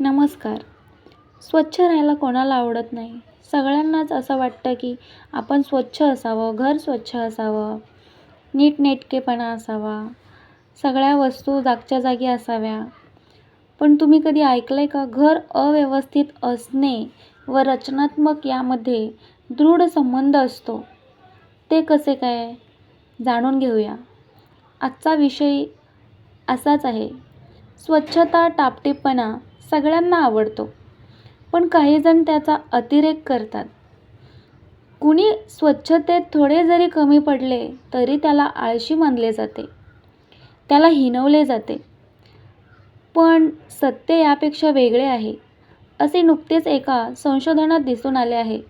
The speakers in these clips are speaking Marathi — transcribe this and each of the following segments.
नमस्कार. स्वच्छ राहायला कोणाला आवडत नाही? सगळ्यांनाच असं वाटतं की आपण स्वच्छ असावं घर स्वच्छ असावं नीटनेटकेपणा असावा सगळ्या वस्तू जागच्या जागी असाव्या. पण तुम्ही कधी ऐकलं आहे का घर अव्यवस्थित असणे व रचनात्मक यामध्ये दृढ संबंध असतो? ते कसे काय? जाणून घेऊया. आजचा विषय असाच आहे. स्वच्छता टापटीपणा सगळ्यांना आवडतो. पण काहीजण त्याचा अतिरेक करतात. कुणी स्वच्छतेत थोडे जरी कमी पडले तरी त्याला आळशी मानले जाते. त्याला हिणवले जाते. पण सत्य यापेक्षा वेगळे आहे. असे नुकतेच एका संशोधनात दिसून आले आहे.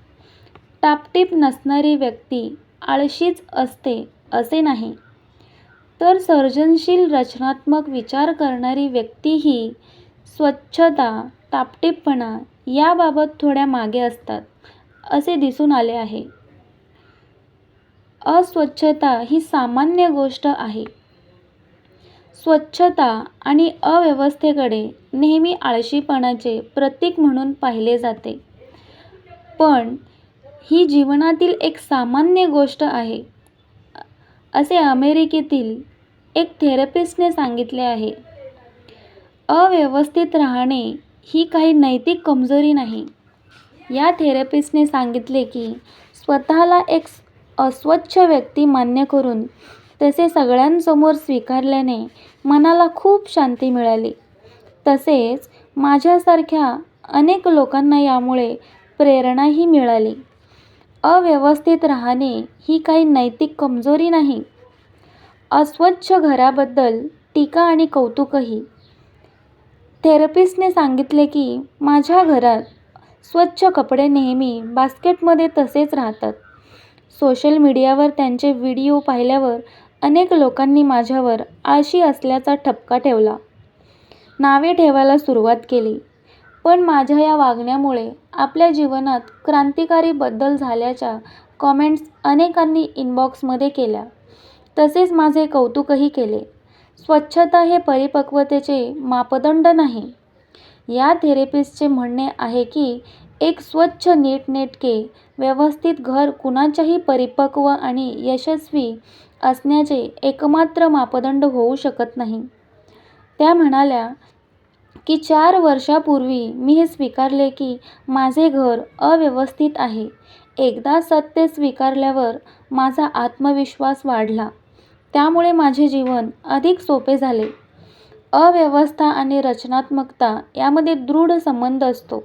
टापटीप नसणारी व्यक्ती आळशीच असते असे नाही. तर सर्जनशील रचनात्मक विचार करणारी व्यक्तीही स्वच्छता टापटीपपणा याबाबत थोड्या मागे असतात असे दिसून आले आहे. अस्वच्छता ही सामान्य गोष्ट आहे. स्वच्छता आणि अव्यवस्थेकडे नेहमी आळशीपणाचे प्रतीक म्हणून पाहिले जाते. पण ही जीवनातील एक सामान्य गोष्ट आहे असे अमेरिकेतील एक थेरपिस्टने सांगितले आहे. अव्यवस्थित राहणे ही काही नैतिक कमजोरी नाही. या थेरपिस्टने सांगितले की स्वतःला एक अस्वच्छ व्यक्ती मान्य करून तसे सगळ्यांसमोर स्वीकारल्याने मनाला खूप शांती मिळाली. तसेच माझ्यासारख्या अनेक लोकांना यामुळे प्रेरणाही मिळाली. अव्यवस्थित राहणे ही काही नैतिक कमजोरी नाही. अस्वच्छ घराबद्दल टीका आणि कौतुकही थेरपिस्टने सांगितले की माझ्या घरात स्वच्छ कपडे नेहमी बास्केटमध्ये तसेच राहतात. सोशल मीडियावर त्यांचे व्हिडिओ पाहिल्यावर अनेक लोकांनी माझ्यावर आळशी असल्याचा ठपका ठेवला. नावे ठेवायला सुरुवात केली. पण माझ्या या वागण्यामुळे आपल्या जीवनात क्रांतिकारी बदल झाल्याच्या कॉमेंट्स अनेकांनी इनबॉक्समध्ये केल्या. तसेच माझे कौतुकही केले. स्वच्छता हे परिपक्वतेचे मापदंड नाही. या थेरपिस्टचे म्हणणे आहे की एक स्वच्छ नीटनेटके व्यवस्थित घर कुणाच्याही परिपक्व आणि यशस्वी असण्याचे एकमात्र मापदंड होऊ शकत नाही. त्या म्हणाल्या की चार वर्षापूर्वी मी हे स्वीकारले की माझे घर अव्यवस्थित आहे. एकदा सत्य स्वीकारल्यावर माझा आत्मविश्वास वाढला. त्यामुळे माझे जीवन अधिक सोपे झाले. अव्यवस्था आणि रचनात्मकता यामध्ये दृढ संबंध असतो.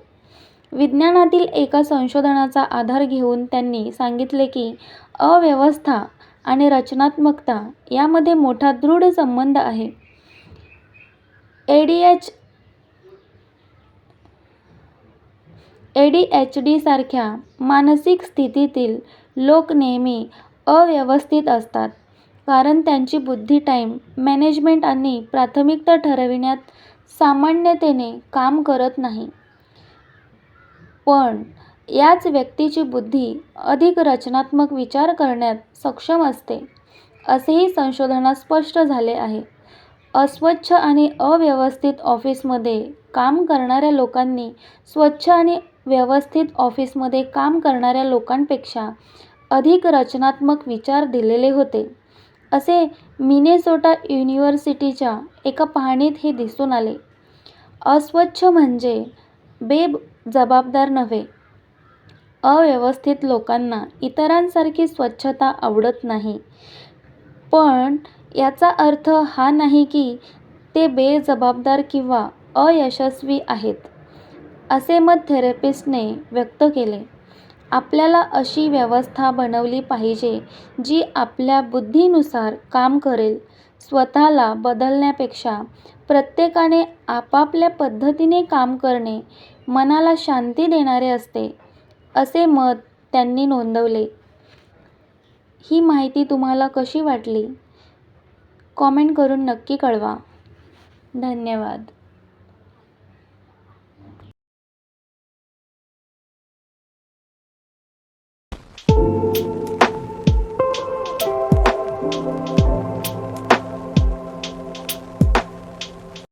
विज्ञानातील एका संशोधनाचा आधार घेऊन त्यांनी सांगितले की अव्यवस्था आणि रचनात्मकता यामध्ये मोठा दृढ संबंध आहे. A D H A D H डीसारख्या मानसिक स्थितीतील लोक नेहमी अव्यवस्थित असतात. कारण त्यांची बुद्धी टाईम मॅनेजमेंट आणि प्राथमिकता ठरविण्यात सामान्यतेने काम करत नाही. पण याच व्यक्तीची बुद्धी अधिक रचनात्मक विचार करण्यात सक्षम असते असेही संशोधनात स्पष्ट झाले आहे. अस्वच्छ आणि अव्यवस्थित ऑफिसमध्ये काम करणाऱ्या लोकांनी स्वच्छ आणि व्यवस्थित ऑफिसमध्ये काम करणाऱ्या लोकांपेक्षा अधिक रचनात्मक विचार दिलेले होते. असे मिनेसोटा युनिव्हर्सिटीच्या एका पाहणीत हे दिसून आले. अस्वच्छ म्हणजे बेजबाबदार नव्हे. अव्यवस्थित लोकांना इतरांसारखी स्वच्छता आवडत नाही. पण याचा अर्थ हा नाही की ते बेजबाबदार किंवा अयशस्वी आहेत असे मत थेरपिस्टने व्यक्त केले. आपल्याला अशी व्यवस्था बनवली पाहिजे जी आपल्या बुद्धीनुसार काम करेल. स्वतःला बदलण्यापेक्षा प्रत्येकाने आपापल्या पद्धतीने काम करणे मनाला शांती देणारे असते असे मत त्यांनी नोंदवले. ही माहिती तुम्हाला कशी वाटली? कॉमेंट करून नक्की कळवा. धन्यवाद. you